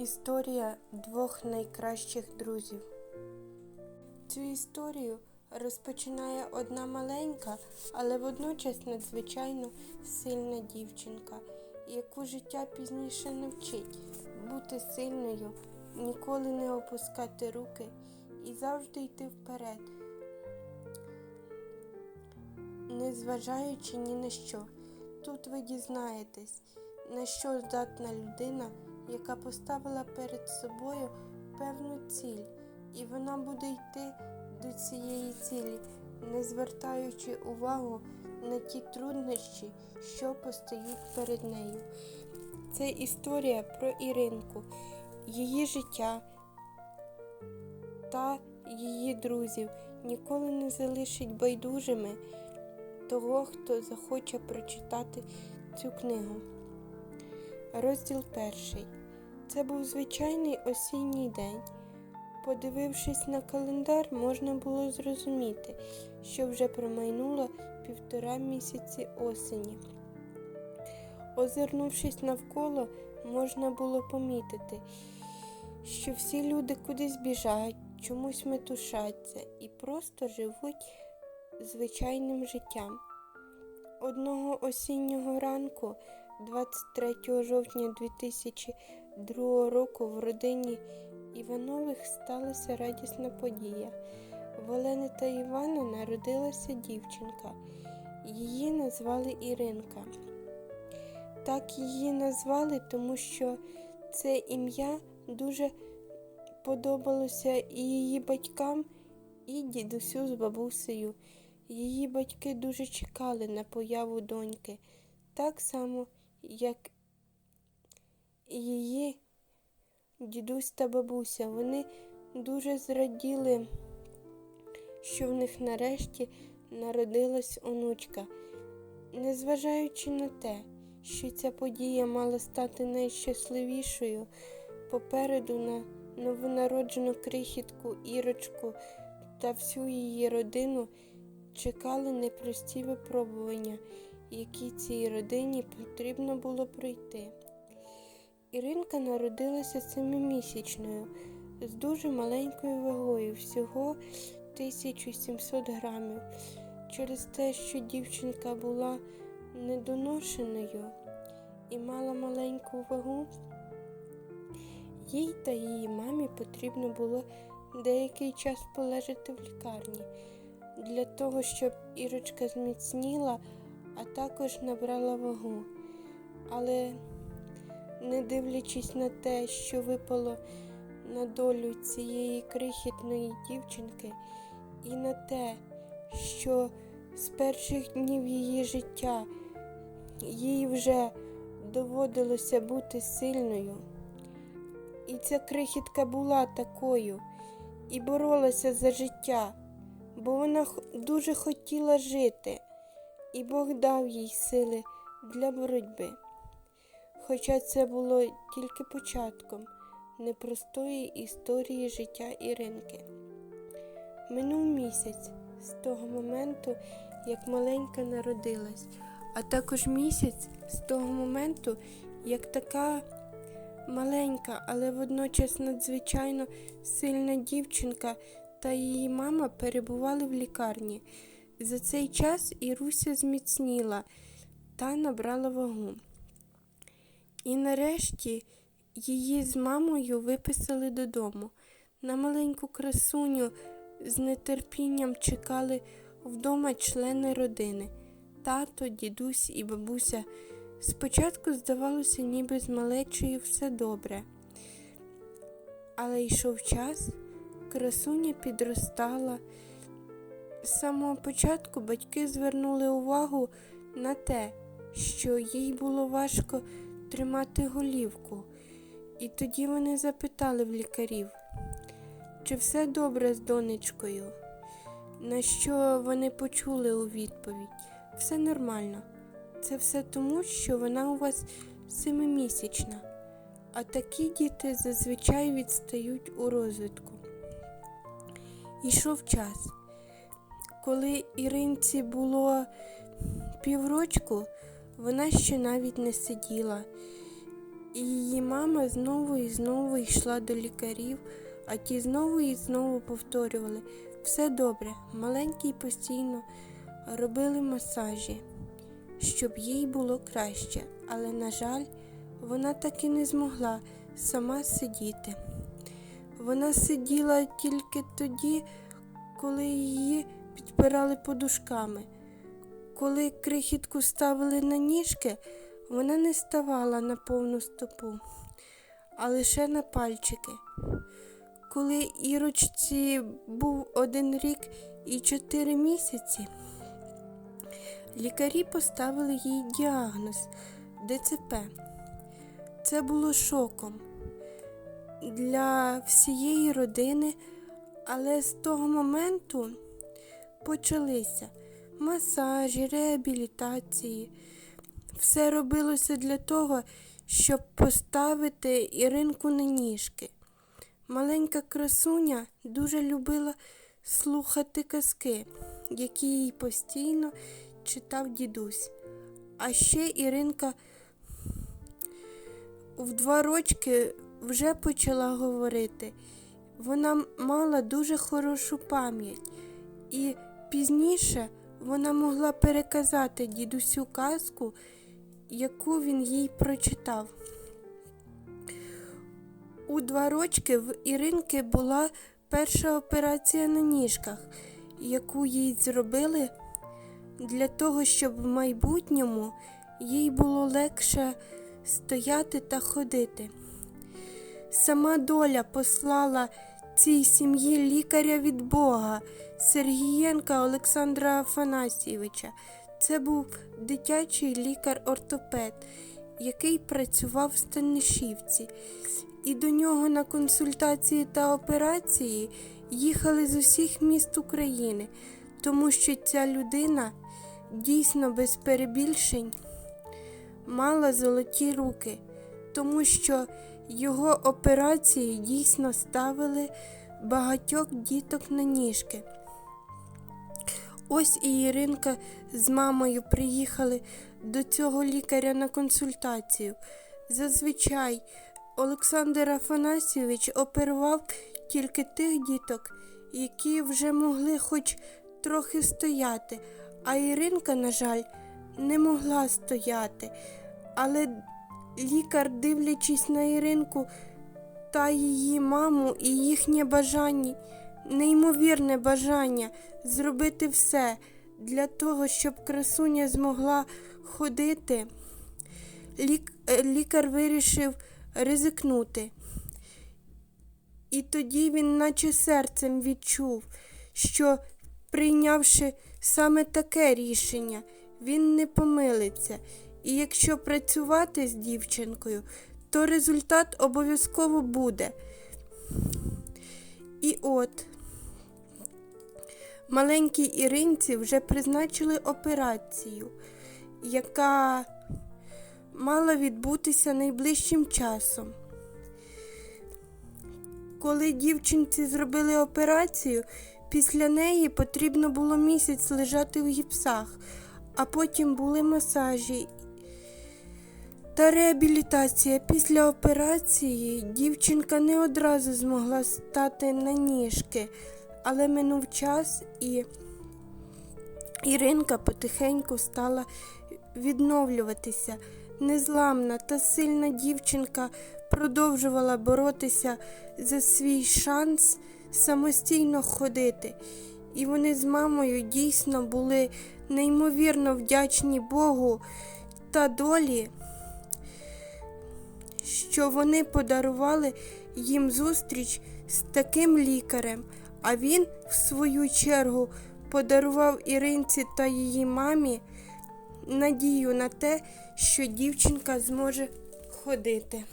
Історія двох найкращих друзів. Цю історію розпочинає одна маленька, але водночас надзвичайно сильна дівчинка, яку життя пізніше навчить бути сильною, ніколи не опускати руки і завжди йти вперед, незважаючи ні на що. Тут ви дізнаєтесь, на що здатна людина, яка поставила перед собою певну ціль, і вона буде йти до цієї цілі, не звертаючи увагу на ті труднощі, що постають перед нею. Це історія про Іринку, її життя та її друзів ніколи не залишить байдужими того, хто захоче прочитати цю книгу. Розділ перший. Це був звичайний осінній день. Подивившись на календар, можна було зрозуміти, що вже промайнуло півтора місяці осені. Озирнувшись навколо, можна було помітити, що всі люди кудись біжають, чомусь метушаться і просто живуть звичайним життям. Одного осіннього ранку, 23 жовтня 2002 року, в родині Іванових сталася радісна подія. В Олени та Івана народилася дівчинка. Її назвали Іринка. Так її назвали, тому що це ім'я дуже подобалося і її батькам, і дідусю з бабусею. Її батьки дуже чекали на появу доньки, так само, як її дідусь та бабуся. Вони дуже зраділи, що в них нарешті народилась онучка. Незважаючи на те, що ця подія мала стати найщасливішою, попереду на новонароджену крихітку Ірочку та всю її родину чекали непрості випробування, які цій родині потрібно було пройти. Іринка народилася семимісячною з дуже маленькою вагою, всього 1700 грамів. Через те, що дівчинка була недоношеною і мала маленьку вагу, їй та її мамі потрібно було деякий час полежати в лікарні для того, щоб Ірочка зміцніла, а також набрала вагу. Але, не дивлячись на те, що випало на долю цієї крихітної дівчинки, і на те, що з перших днів її життя їй вже доводилося бути сильною. І ця крихітка була такою і боролася за життя, бо вона дуже хотіла жити, і Бог дав їй сили для боротьби. Хоча це було тільки початком непростої історії життя Іринки. Минув місяць з того моменту, як маленька народилась, а також місяць з того моменту, як така маленька, але водночас надзвичайно сильна дівчинка та її мама перебували в лікарні. За цей час Іруся зміцніла та набрала вагу. І нарешті її з мамою виписали додому. На маленьку красуню з нетерпінням чекали вдома члени родини тато, дідусь і бабуся. Спочатку здавалося, ніби з малечою все добре. Але йшов час, красуня підростала. З самого початку батьки звернули увагу на те, що їй було важко тримати голівку, і тоді вони запитали в лікарів, чи все добре з донечкою, на що вони почули у відповідь все нормально. Це все тому, що вона у вас семимісячна, а такі діти зазвичай відстають у розвитку. Йшов час. Коли Іринці було піврочку, вона ще навіть не сиділа. І її мама знову і знову йшла до лікарів, а ті знову і знову повторювали. Все добре, маленький постійно робили масажі, щоб їй було краще, але, на жаль, вона так і не змогла сама сидіти. Вона сиділа тільки тоді, коли її підпирали подушками. Коли крихітку ставили на ніжки, вона не ставала на повну стопу, а лише на пальчики. Коли Ірочці був один рік і чотири місяці, лікарі поставили їй діагноз ДЦП. Це було шоком для всієї родини, але з того моменту почалися масажі, реабілітації. Все робилося для того, щоб поставити Іринку на ніжки. Маленька красуня дуже любила слухати казки, які їй постійно читав дідусь. А ще Іринка в два рочки вже почала говорити. Вона мала дуже хорошу пам'ять, і пізніше вона могла переказати дідусю казку, яку він їй прочитав. У два рочки в Іринки була перша операція на ніжках, яку їй зробили для того, щоб в майбутньому їй було легше стояти та ходити. Сама доля послала цій сім'ї лікаря від Бога Сергієнка Олександра Афанасійовича. Це був дитячий лікар-ортопед, який працював в Станишівці, і до нього на консультації та операції їхали з усіх міст України, тому що ця людина дійсно без перебільшень мала золоті руки, тому що його операції дійсно ставили багатьох діток на ніжки. Ось і Іринка з мамою приїхали до цього лікаря на консультацію. Зазвичай Олександр Афанасійович оперував тільки тих діток, які вже могли хоч трохи стояти, а Іринка, на жаль, не могла стояти. Але лікар, дивлячись на Іринку та її маму і їхнє бажання, неймовірне бажання зробити все для того, щоб красуня змогла ходити, лік... е, лікар вирішив ризикнути. І тоді він, наче серцем відчув, що, прийнявши саме таке рішення, він не помилиться. І якщо працювати з дівчинкою, то результат обов'язково буде. І от маленькій Іринці вже призначили операцію, яка мала відбутися найближчим часом. Коли дівчинці зробили операцію, після неї потрібно було місяць лежати в гіпсах, а потім були масажі та реабілітація. Після операції дівчинка не одразу змогла стати на ніжки, але минув час і Іринка потихеньку стала відновлюватися. Незламна та сильна дівчинка продовжувала боротися за свій шанс самостійно ходити. І вони з мамою дійсно були неймовірно вдячні Богу та долі, що вони подарували їм зустріч з таким лікарем, а він, в свою чергу, подарував Іринці та її мамі надію на те, що дівчинка зможе ходити.